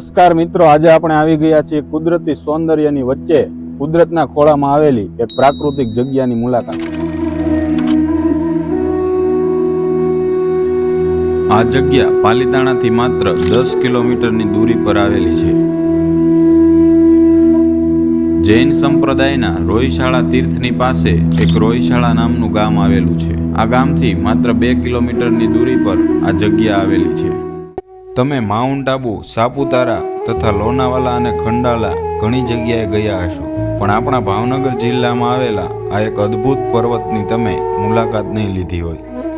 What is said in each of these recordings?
નમસ્કાર મિત્રો, આજે આપણે આવી ગયા છીએ કુદરતી સૌંદર્યની વચ્ચે, કુદરતના ખોળામાં આવેલી એક પ્રાકૃતિક જગ્યાની મુલાકાત. આ જગ્યા પાલીતાણાથી માત્ર દસ કિલોમીટરની દૂરી પર આવેલી છે. જૈન સંપ્રદાયના રોહિશાળા તીર્થની પાસે એક રોહિશાળા નામનું ગામ આવેલું છે. આ ગામથી માત્ર બે કિલોમીટરની દૂરી પર આ જગ્યા આવેલી છે. તમે માઉન્ટ આબુ સાપુતારા તથા લોનાવાલા અને ખંડાલા ઘણી જગ્યાએ ગયા હશો. પણ આપણા ભાવનગર જિલ્લામાં આવેલા આ એક અદ્ભુત પર્વતની તમે મુલાકાત નહીં લીધી હોય.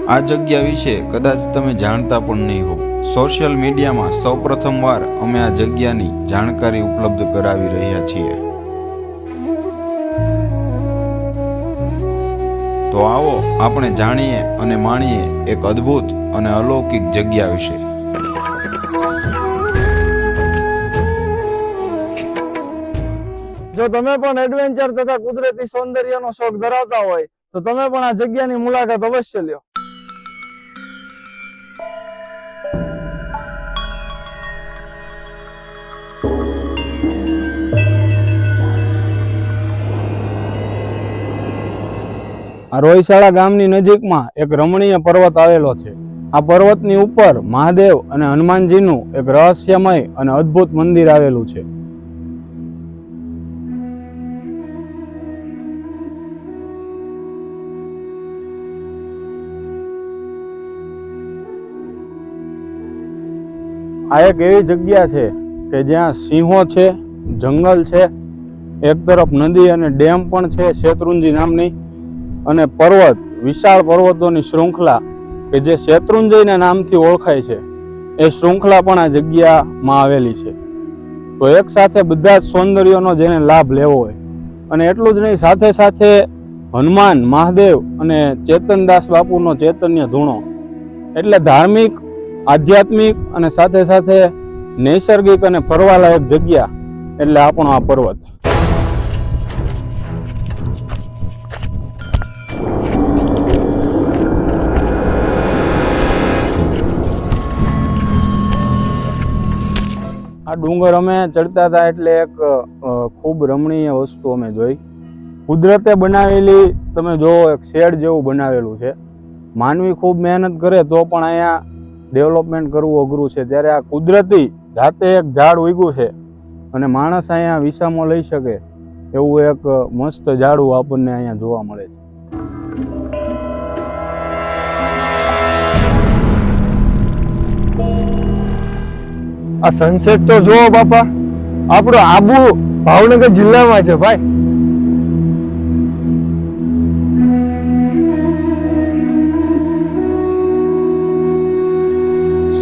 આ જગ્યા વિશે કદાચ તમે જાણતા પણ નહીં હો સોશિયલ મીડિયામાં સૌપ્રથમ વાર અમે આ જગ્યાની જાણકારી ઉપલબ્ધ કરાવી રહ્યા છીએ. તો આવો આપણે જાણીએ અને માણીએ એક અદ્ભુત અને અલૌકિક જગ્યા વિશે. જો તમે પણ એડવેન્ચર તથા કુદરતી સૌંદર્યનો શોખ ધરાવતા હોય, તો તમે પણ આ જગ્યાની મુલાકાત અવશ્ય લ્યો. આ રોયશાળા ગામની નજીકમાં એક રમણીય પર્વત આવેલો છે. આ પર્વતની ઉપર મહાદેવ અને હનુમાનજીનું એક રહસ્યમય અને અદ્ભુત મંદિર આવેલું છે. આ એક એવી જગ્યા છે કે જ્યાં સિંહો છે, જંગલ છે, એક તરફ નદી અને ડેમ પણ છે શેત્રુંજી નામની. અને પર્વત, વિશાળ પર્વતોની શૃંખલા કે જે શેત્રુંજયના નામથી ઓળખાય છે, એ શૃંખલા પણ આ જગ્યામાં આવેલી છે. તો એક સાથે બધા જ સૌંદર્યનો જેને લાભ લેવો હોય. અને એટલું જ નહીં, સાથે સાથે હનુમાન, મહાદેવ અને ચેતનદાસ બાપુનો ચૈતન્ય ધૂણો. એટલે ધાર્મિક આધ્યાત્મિક અને સાથે સાથે નૈસર્ગિક અને ફરવાલાયક જગ્યા એટલે આપણો આ પર્વત. આ ડુંગર અમે ચડતા હતા એટલે એક ખૂબ રમણીય વસ્તુ અમે જોઈ. કુદરતે બનાવેલી, તમે જો એક શેડ જેવું બનાવેલું છે. માનવી ખૂબ મહેનત કરે તો પણ અહીંયા ડેવલપમેન્ટ કરવું અઘરું છે. ત્યારે આ કુદરતી જાતે એક ઝાડ ઉગ્યું છે અને માણસ અહીંયા વિસામો લઈ શકે એવું એક મસ્ત ઝાડવું આપણને અહીંયા જોવા મળે છે. આ સનસેટ તો જુઓ બાપા. આપણો આબુ ભાવનગર જિલ્લામાં છે ભાઈ.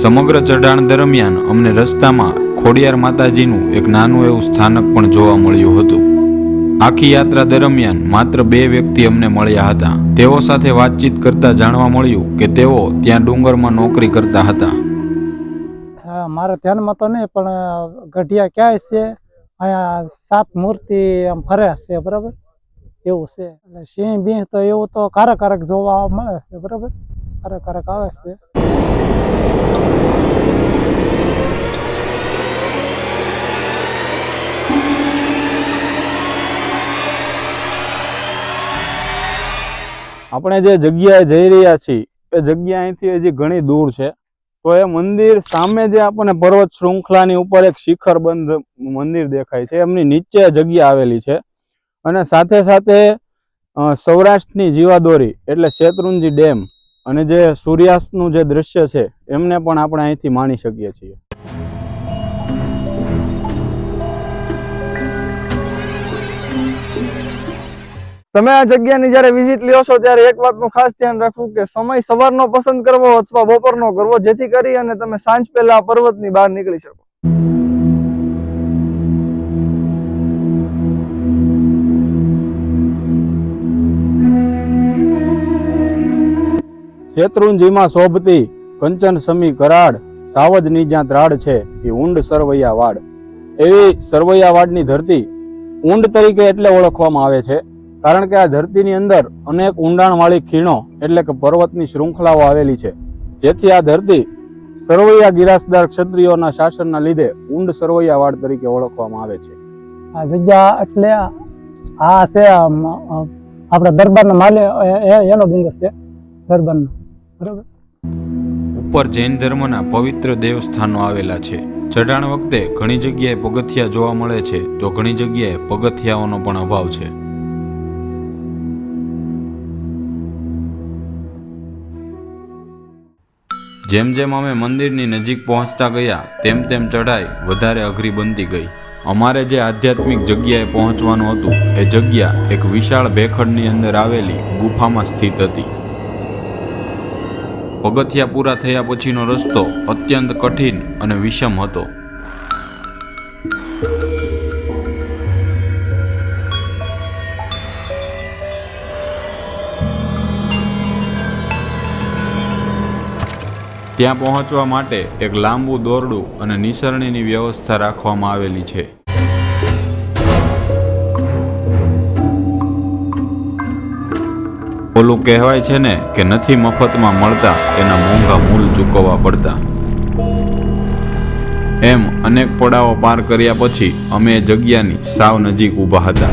સમગ્ર ચઢાણ દરમિયાન અમને રસ્તામાં ખોડિયાર માતાજીનું એક નાનું એવું સ્થાનક પણ જોવા મળ્યું હતું. આખી યાત્રા દરમિયાન માત્ર બે વ્યક્તિ અમને મળ્યા હતા. તેઓ સાથે વાતચીત કરતા જાણવા મળ્યું કે તેઓ ત્યાં ડુંગરમાં નોકરી કરતા હતા. મારા ધ્યાનમાં તો નહીં, પણ ગઢિયા ક્યાંય છે? અહીંયા સાત મૂર્તિ આમ ફરે છે, બરાબર? એવું છે. એટલે સિંહ બિંહ તો એવું તો કારક કારક જોવા મળે છે, બરાબર? કારક કારક આવે છે. આપણે જે જગ્યાએ જઈ રહ્યા છીએ, એ જગ્યા અહીંથી હજી ઘણી દૂર છે. તો એ મંદિર સામે જે આપણને પર્વત શૃંખલાની ઉપર એક શિખરબંધ મંદિર દેખાય છે. એમની નીચે જગ્યા આવેલી છે. અને સાથે સાથે સૌરાષ્ટ્રની જીવાદોરી એટલે શેત્રુંજી ડેમ અને જે સૂર્યાસ્તનું જે દૃશ્ય છે, એમને પણ આપણે અહીંથી માણી શકીએ છીએ. તમે આ જગ્યાની જ્યારે વિઝિટ લ્યો છો, ત્યારે એક વાતનું ખાસ ધ્યાન રાખવું કે સમય સવારનો પસંદ કરવો અથવા બપોરનો કરવો, જેથી કરી અને તમે સાંજ પહેલા પર્વતની બહાર નીકળી શકો. શેત્રુંજીમાં શોભતી કંચન સમી કરાડ સાવજની જ્યાં ત્રાડ છે. એ ઊંડ સરવૈયા વાડ એવી સરવૈયા વાડની ધરતી ઊંડ તરીકે એટલે ઓળખવામાં આવે છે. કારણ કે આ ધરતીની અંદર અનેક ઊંડાણવાળી ખીણો એટલે કે પર્વતની શૃંખલાઓ આવેલી છે. જેથી આ ધરતી સરવૈયા ગિરાસદાર ક્ષત્રિયોના શાસનના લીધે ઊંડ સરવૈયા વાડ તરીકે ઓળખવામાં આવે છે. આ જગ્યા એટલે આ છે આપણા દરબારના માલે એનો ડુંગર છે, દરબારનો. બરાબર? ઉપર જૈન ધર્મના પવિત્ર દેવસ્થાનો આવેલા છે. ચઢાણ વખતે ઘણી જગ્યાએ પગથિયા જોવા મળે છે, તો ઘણી જગ્યાએ પગથિયાઓનો પણ અભાવ છે. જેમ જેમ અમે મંદિરની નજીક પહોંચતા ગયા, તેમ તેમ ચઢાઈ વધારે અઘરી બનતી ગઈ. અમારે જે આધ્યાત્મિક જગ્યાએ પહોંચવાનું હતું, એ જગ્યા એક વિશાળ ભેખડની અંદર આવેલી ગુફામાં સ્થિત હતી. પગથિયા પૂરા થયા પછીનો રસ્તો અત્યંત કઠિન અને વિષમ હતો. ત્યાં પહોંચવા માટે એક લાંબુ દોરડું અને નિસરણીની વ્યવસ્થા રાખવામાં આવેલી છે. ઓલું કહેવાય છે ને કે નથી મફતમાં મળતા, એના મોંઘા મૂલ ચૂકવવા પડતા. એમ અનેક પડાવો પાર કર્યા પછી અમે એ જગ્યાની સાવ નજીક ઊભા હતા.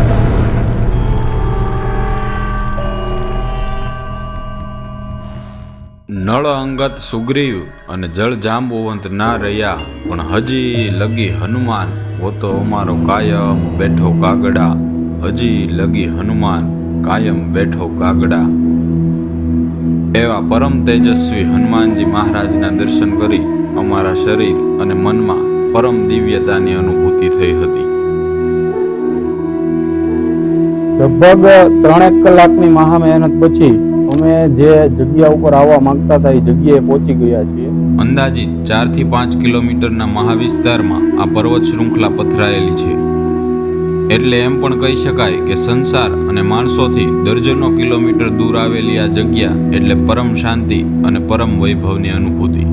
નળ અંગત સુગ્રીવ અને જળ જાંબુવંત ના રહ્યા, પણ હજી લગી હનુમાન, હોતો અમારો કાયમ બેઠો કાગડા, હજી લગી હનુમાન કાયમ બેઠો કાગડા. એવા પરમ તેજસ્વી હનુમાનજી મહારાજના દર્શન કરી અમારા શરીર અને મનમાં પરમ દિવ્યતાની અનુભૂતિ થઈ હતી. લગભગ ત્રણેક કલાકની મહા મહેનત પછી અમે જે જગ્યા ઉપર આવવા માંગતા હતા એ જગ્યાએ પહોંચી ગયા છીએ. અંદાજિત ચારથી પાંચ કિલોમીટરના મહાવિસ્તારમાં આ પર્વત શૃંખલા પથરાયેલી છે. એટલે એમ પણ કહી શકાય કે સંસાર અને માણસોથી દર્જનો કિલોમીટર દૂર આવેલી આ જગ્યા એટલે પરમ શાંતિ અને પરમ વૈભવની અનુભૂતિ.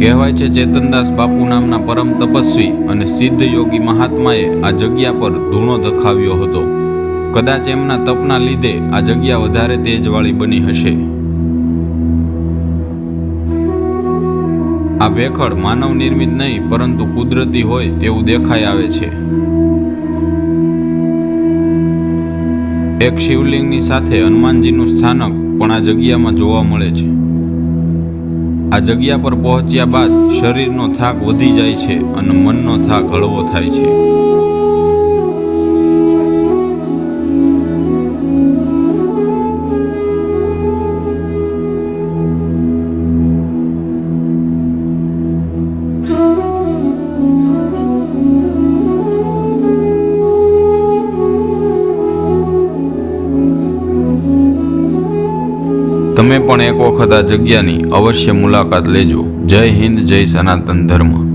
કહેવાય છે ચેતનદાસ બાપુ નામના પરમ તપસ્વી અને સિદ્ધ યોગી મહાત્માએ આ જગ્યા પર ધૂણો દખાવ્યો હતો. કદાચ એમના તપના લીધે આ જગ્યા વધારે તેજવાળી બની હશે. આ ભેખડ માનવ નિર્મિત નહીં, પરંતુ કુદરતી હોય તેવું દેખાઈ આવે છે. એક શિવલિંગની સાથે હનુમાનજીનું સ્થાનક પણ આ જગ્યામાં જોવા મળે છે. આ જગ્યા પર પહોંચ્યા બાદ શરીરનો થાક વધી જાય છે અને મનનો થાક હળવો થાય છે. તમે પણ એક વખત આ જગ્યાની અવશ્ય મુલાકાત લેજો. જય હિન્દ જય સનાતન ધર્મ.